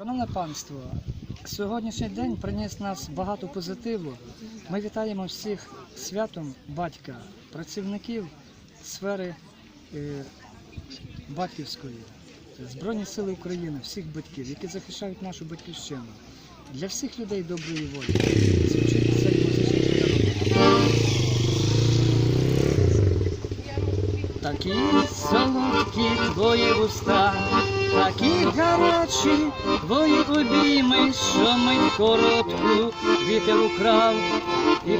Шановне панство, сьогоднішній день приніс нас багато позитиву. Ми вітаємо всіх святом батька, працівників сфери е, батьківської, Збройні Сили України, всіх батьків, які захищають нашу батьківщину. Для всіх людей доброї волі. Звучить цей музичний. Такі солодкі твої вуста, такі гарячі твої обійми, що мить коротку вітер украв. І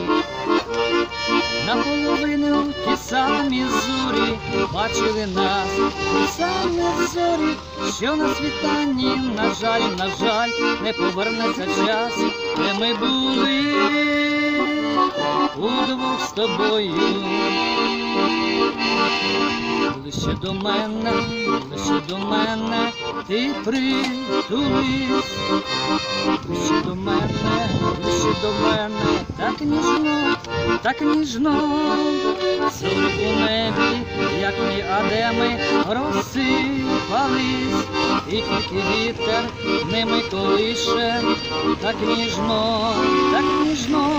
наполовину ті самі зорі бачили нас, ті самі зорі, що на світанні, на жаль, на жаль, не повернеться час, де ми були удвох з тобою. Ближче до мене, ближче до мене, ти притулись, ближче до мене, ближче до мене, так ніжно, так ніжно, зорі у небі, як діадеми, розсипались, і тільки вітер ними колише, так ніжно, так ніжно.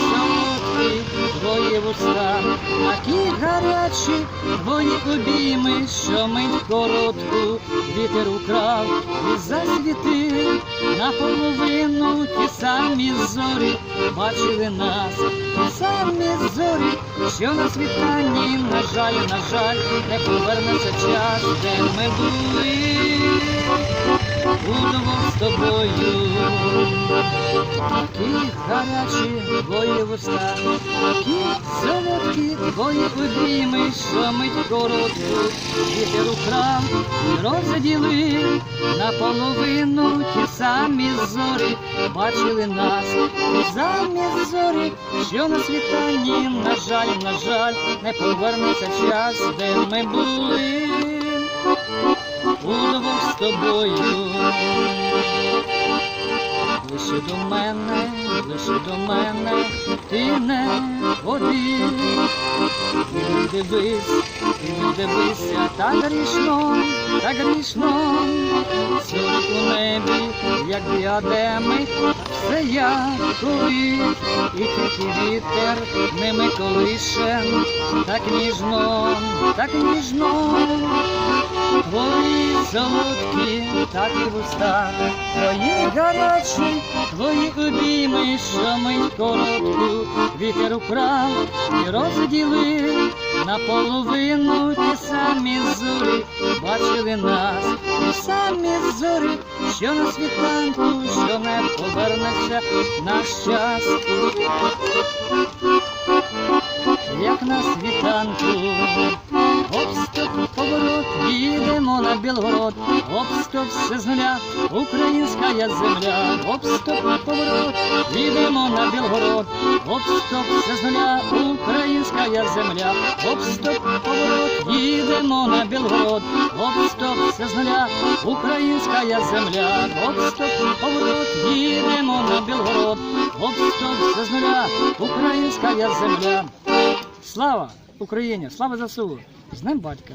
Солодкі твої вуста, такі гарячі твої обійми, що мить коротку вітер украв і засвітив наполовину ті самі зорі бачили нас, ті самі що на світанні, на жаль, на жаль, не повернеться час, де ми були будемо з тобою. Такі гарячі твої вуста, такі солодкі твої обійми, що мить коротку вітер украв і розділив наполовину ті самі зорі, бачили нас, ті самі зорі, що на світанні, на жаль, на жаль, не повернеться час, де ми були. Удвох з тобою. Ближче до мене, лише до мене, ти не один. Не дивись, не дивися, так грішно, так грішно. сьогодні у небі, як діадеми, все я колись, і тільки вітер ними колише, так ніжно, так ніжно. Твої солодкі, так і вуста, твої гарячі, твої обійми, що мить коротку вітер украв і розділив наполовину ті самі зорі, бачили нас, ті самі зорі, що на світанку, що не повернеться наш час, як на світанку. На Білгород, обстоп все з українська земля, обстоп поворот, їдемо на Білгород, обстоп все з нуля, українська земля, обстоп поворот, їдемо на Білгород, обстоп все з нуля, українська я земля, обстоп поворот, їдемо на Білгород, обстоп все з нуля, українська земля. Слава Україні! Слава ЗСУ! З Днем батька!